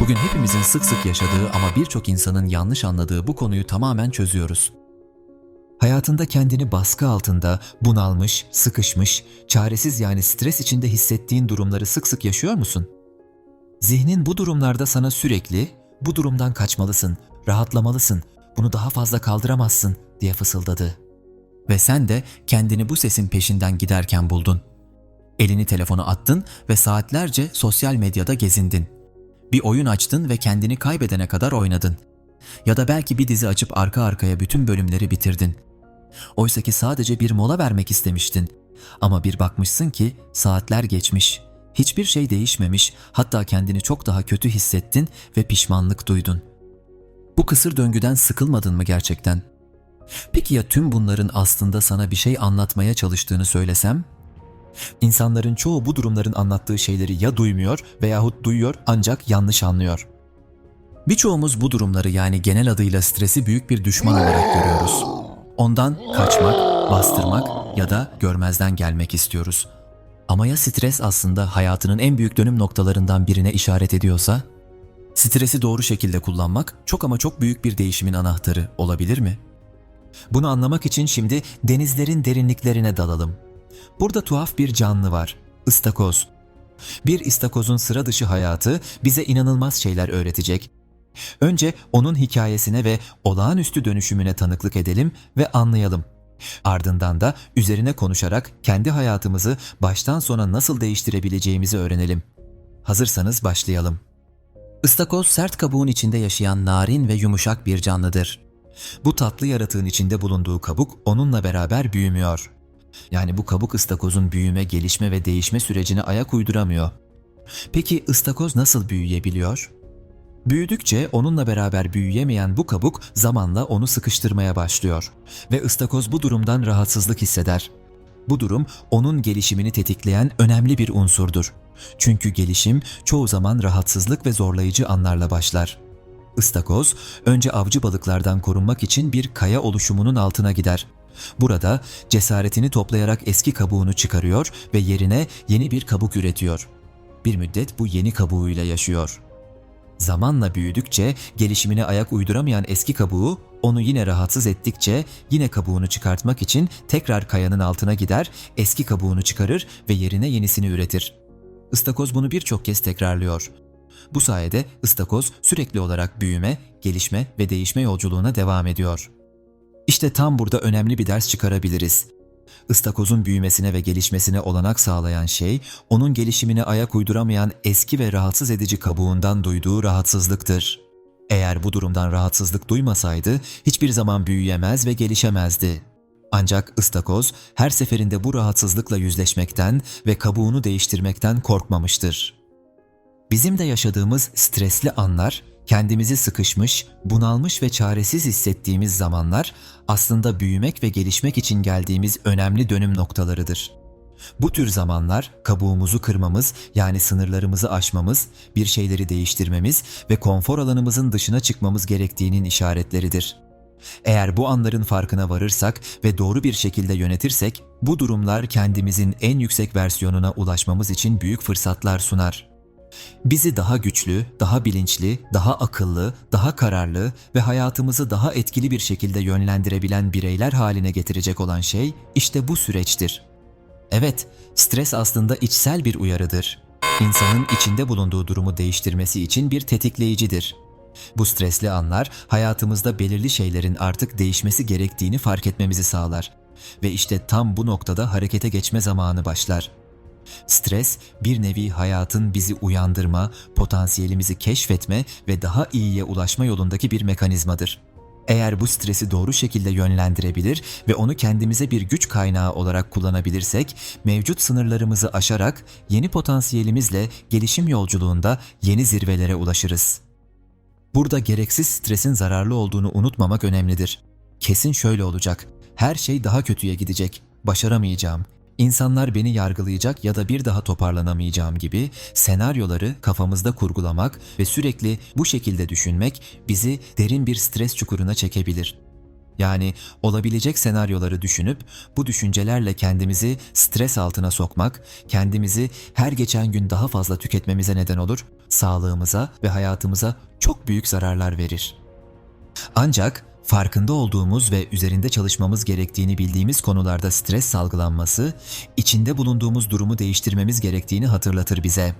Bugün hepimizin sık sık yaşadığı ama birçok insanın yanlış anladığı bu konuyu tamamen çözüyoruz. Hayatında kendini baskı altında, bunalmış, sıkışmış, çaresiz yani stres içinde hissettiğin durumları sık sık yaşıyor musun? Zihnin bu durumlarda sana sürekli bu durumdan kaçmalısın, rahatlamalısın, bunu daha fazla kaldıramazsın diye fısıldadı. Ve sen de kendini bu sesin peşinden giderken buldun. Elini telefona attın ve saatlerce sosyal medyada gezindin. Bir oyun açtın ve kendini kaybedene kadar oynadın. Ya da belki bir dizi açıp arka arkaya bütün bölümleri bitirdin. Oysaki sadece bir mola vermek istemiştin. Ama bir bakmışsın ki saatler geçmiş. Hiçbir şey değişmemiş, hatta kendini çok daha kötü hissettin ve pişmanlık duydun. Bu kısır döngüden sıkılmadın mı gerçekten? Peki ya tüm bunların aslında sana bir şey anlatmaya çalıştığını söylesem? İnsanların çoğu bu durumların anlattığı şeyleri ya duymuyor veyahut duyuyor ancak yanlış anlıyor. Birçoğumuz bu durumları yani genel adıyla stresi büyük bir düşman olarak görüyoruz. Ondan kaçmak, bastırmak ya da görmezden gelmek istiyoruz. Ama ya stres aslında hayatının en büyük dönüm noktalarından birine işaret ediyorsa? Stresi doğru şekilde kullanmak çok ama çok büyük bir değişimin anahtarı olabilir mi? Bunu anlamak için şimdi denizlerin derinliklerine dalalım. Burada tuhaf bir canlı var. Istakoz. Bir istakozun sıra dışı hayatı bize inanılmaz şeyler öğretecek. Önce onun hikayesine ve olağanüstü dönüşümüne tanıklık edelim ve anlayalım. Ardından da üzerine konuşarak kendi hayatımızı baştan sona nasıl değiştirebileceğimizi öğrenelim. Hazırsanız başlayalım. Istakoz sert kabuğun içinde yaşayan narin ve yumuşak bir canlıdır. Bu tatlı yaratığın içinde bulunduğu kabuk onunla beraber büyümüyor. Yani bu kabuk ıstakozun büyüme, gelişme ve değişme sürecine ayak uyduramıyor. Peki ıstakoz nasıl büyüyebiliyor? Büyüdükçe onunla beraber büyüyemeyen bu kabuk zamanla onu sıkıştırmaya başlıyor ve ıstakoz bu durumdan rahatsızlık hisseder. Bu durum onun gelişimini tetikleyen önemli bir unsurdur. Çünkü gelişim çoğu zaman rahatsızlık ve zorlayıcı anlarla başlar. Istakoz önce avcı balıklardan korunmak için bir kaya oluşumunun altına gider. Burada cesaretini toplayarak eski kabuğunu çıkarıyor ve yerine yeni bir kabuk üretiyor. Bir müddet bu yeni kabuğuyla yaşıyor. Zamanla büyüdükçe gelişimine ayak uyduramayan eski kabuğu onu yine rahatsız ettikçe yine kabuğunu çıkartmak için tekrar kayanın altına gider, eski kabuğunu çıkarır ve yerine yenisini üretir. Istakoz bunu birçok kez tekrarlıyor. Bu sayede ıstakoz sürekli olarak büyüme, gelişme ve değişme yolculuğuna devam ediyor. İşte tam burada önemli bir ders çıkarabiliriz. Istakozun büyümesine ve gelişmesine olanak sağlayan şey, onun gelişimine ayak uyduramayan eski ve rahatsız edici kabuğundan duyduğu rahatsızlıktır. Eğer bu durumdan rahatsızlık duymasaydı hiçbir zaman büyüyemez ve gelişemezdi. Ancak ıstakoz her seferinde bu rahatsızlıkla yüzleşmekten ve kabuğunu değiştirmekten korkmamıştır. Bizim de yaşadığımız stresli anlar, kendimizi sıkışmış, bunalmış ve çaresiz hissettiğimiz zamanlar aslında büyümek ve gelişmek için geldiğimiz önemli dönüm noktalarıdır. Bu tür zamanlar kabuğumuzu kırmamız yani sınırlarımızı aşmamız, bir şeyleri değiştirmemiz ve konfor alanımızın dışına çıkmamız gerektiğinin işaretleridir. Eğer bu anların farkına varırsak ve doğru bir şekilde yönetirsek, bu durumlar kendimizin en yüksek versiyonuna ulaşmamız için büyük fırsatlar sunar. Bizi daha güçlü, daha bilinçli, daha akıllı, daha kararlı ve hayatımızı daha etkili bir şekilde yönlendirebilen bireyler haline getirecek olan şey işte bu süreçtir. Evet, stres aslında içsel bir uyarıdır. İnsanın içinde bulunduğu durumu değiştirmesi için bir tetikleyicidir. Bu stresli anlar hayatımızda belirli şeylerin artık değişmesi gerektiğini fark etmemizi sağlar. Ve işte tam bu noktada harekete geçme zamanı başlar. Stres bir nevi hayatın bizi uyandırma, potansiyelimizi keşfetme ve daha iyiye ulaşma yolundaki bir mekanizmadır. Eğer bu stresi doğru şekilde yönlendirebilir ve onu kendimize bir güç kaynağı olarak kullanabilirsek, mevcut sınırlarımızı aşarak yeni potansiyelimizle gelişim yolculuğunda yeni zirvelere ulaşırız. Burada gereksiz stresin zararlı olduğunu unutmamak önemlidir. Kesin şöyle olacak. Her şey daha kötüye gidecek. Başaramayacağım. İnsanlar beni yargılayacak ya da bir daha toparlanamayacağım gibi senaryoları kafamızda kurgulamak ve sürekli bu şekilde düşünmek bizi derin bir stres çukuruna çekebilir. Yani olabilecek senaryoları düşünüp bu düşüncelerle kendimizi stres altına sokmak, kendimizi her geçen gün daha fazla tüketmemize neden olur, sağlığımıza ve hayatımıza çok büyük zararlar verir. Ancak farkında olduğumuz ve üzerinde çalışmamız gerektiğini bildiğimiz konularda stres salgılanması, içinde bulunduğumuz durumu değiştirmemiz gerektiğini hatırlatır bize.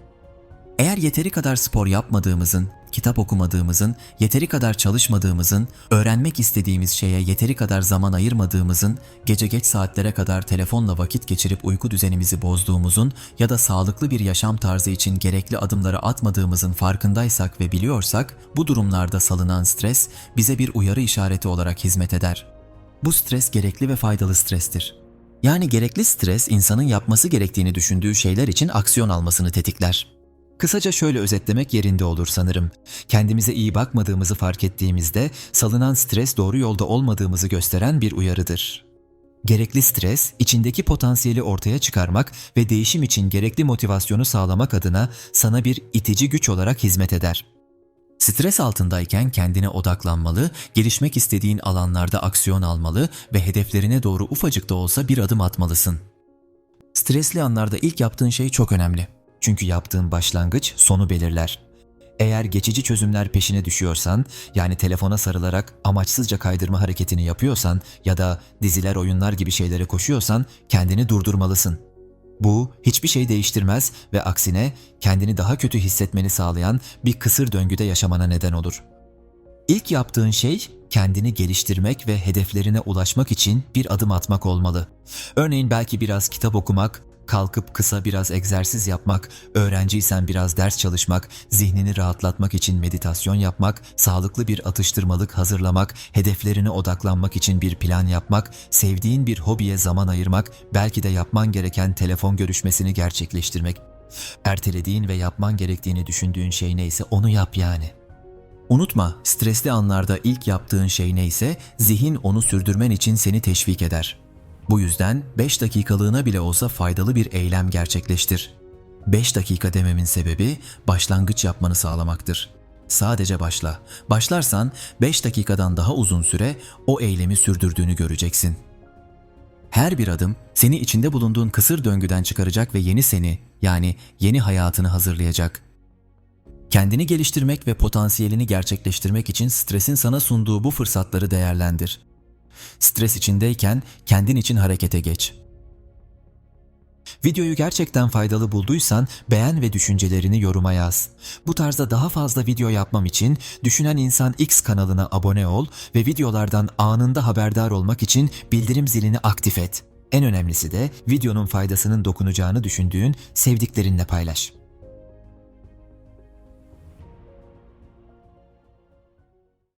Eğer yeteri kadar spor yapmadığımızın, kitap okumadığımızın, yeteri kadar çalışmadığımızın, öğrenmek istediğimiz şeye yeteri kadar zaman ayırmadığımızın, gece geç saatlere kadar telefonla vakit geçirip uyku düzenimizi bozduğumuzun ya da sağlıklı bir yaşam tarzı için gerekli adımları atmadığımızın farkındaysak ve biliyorsak, bu durumlarda salınan stres bize bir uyarı işareti olarak hizmet eder. Bu stres gerekli ve faydalı strestir. Yani gerekli stres insanın yapması gerektiğini düşündüğü şeyler için aksiyon almasını tetikler. Kısaca şöyle özetlemek yerinde olur sanırım. Kendimize iyi bakmadığımızı fark ettiğimizde salınan stres doğru yolda olmadığımızı gösteren bir uyarıdır. Gerekli stres, içindeki potansiyeli ortaya çıkarmak ve değişim için gerekli motivasyonu sağlamak adına sana bir itici güç olarak hizmet eder. Stres altındayken kendine odaklanmalı, gelişmek istediğin alanlarda aksiyon almalı ve hedeflerine doğru ufacık da olsa bir adım atmalısın. Stresli anlarda ilk yaptığın şey çok önemli. Çünkü yaptığın başlangıç sonu belirler. Eğer geçici çözümler peşine düşüyorsan, yani telefona sarılarak amaçsızca kaydırma hareketini yapıyorsan ya da diziler, oyunlar gibi şeylere koşuyorsan kendini durdurmalısın. Bu hiçbir şey değiştirmez ve aksine kendini daha kötü hissetmeni sağlayan bir kısır döngüde yaşamana neden olur. İlk yaptığın şey kendini geliştirmek ve hedeflerine ulaşmak için bir adım atmak olmalı. Örneğin belki biraz kitap okumak, kalkıp kısa biraz egzersiz yapmak, öğrenciysen biraz ders çalışmak, zihnini rahatlatmak için meditasyon yapmak, sağlıklı bir atıştırmalık hazırlamak, hedeflerine odaklanmak için bir plan yapmak, sevdiğin bir hobiye zaman ayırmak, belki de yapman gereken telefon görüşmesini gerçekleştirmek. Ertelediğin ve yapman gerektiğini düşündüğün şey neyse onu yap yani. Unutma, stresli anlarda ilk yaptığın şey neyse, zihin onu sürdürmen için seni teşvik eder. Bu yüzden 5 dakikalığına bile olsa faydalı bir eylem gerçekleştir. 5 dakika dememin sebebi başlangıç yapmanı sağlamaktır. Sadece başla. Başlarsan 5 dakikadan daha uzun süre o eylemi sürdürdüğünü göreceksin. Her bir adım seni içinde bulunduğun kısır döngüden çıkaracak ve yeni seni yani yeni hayatını hazırlayacak. Kendini geliştirmek ve potansiyelini gerçekleştirmek için stresin sana sunduğu bu fırsatları değerlendir. Stres içindeyken kendin için harekete geç. Videoyu gerçekten faydalı bulduysan beğen ve düşüncelerini yoruma yaz. Bu tarzda daha fazla video yapmam için Düşünen İnsan X kanalına abone ol ve videolardan anında haberdar olmak için bildirim zilini aktif et. En önemlisi de videonun faydasının dokunacağını düşündüğün sevdiklerinle paylaş.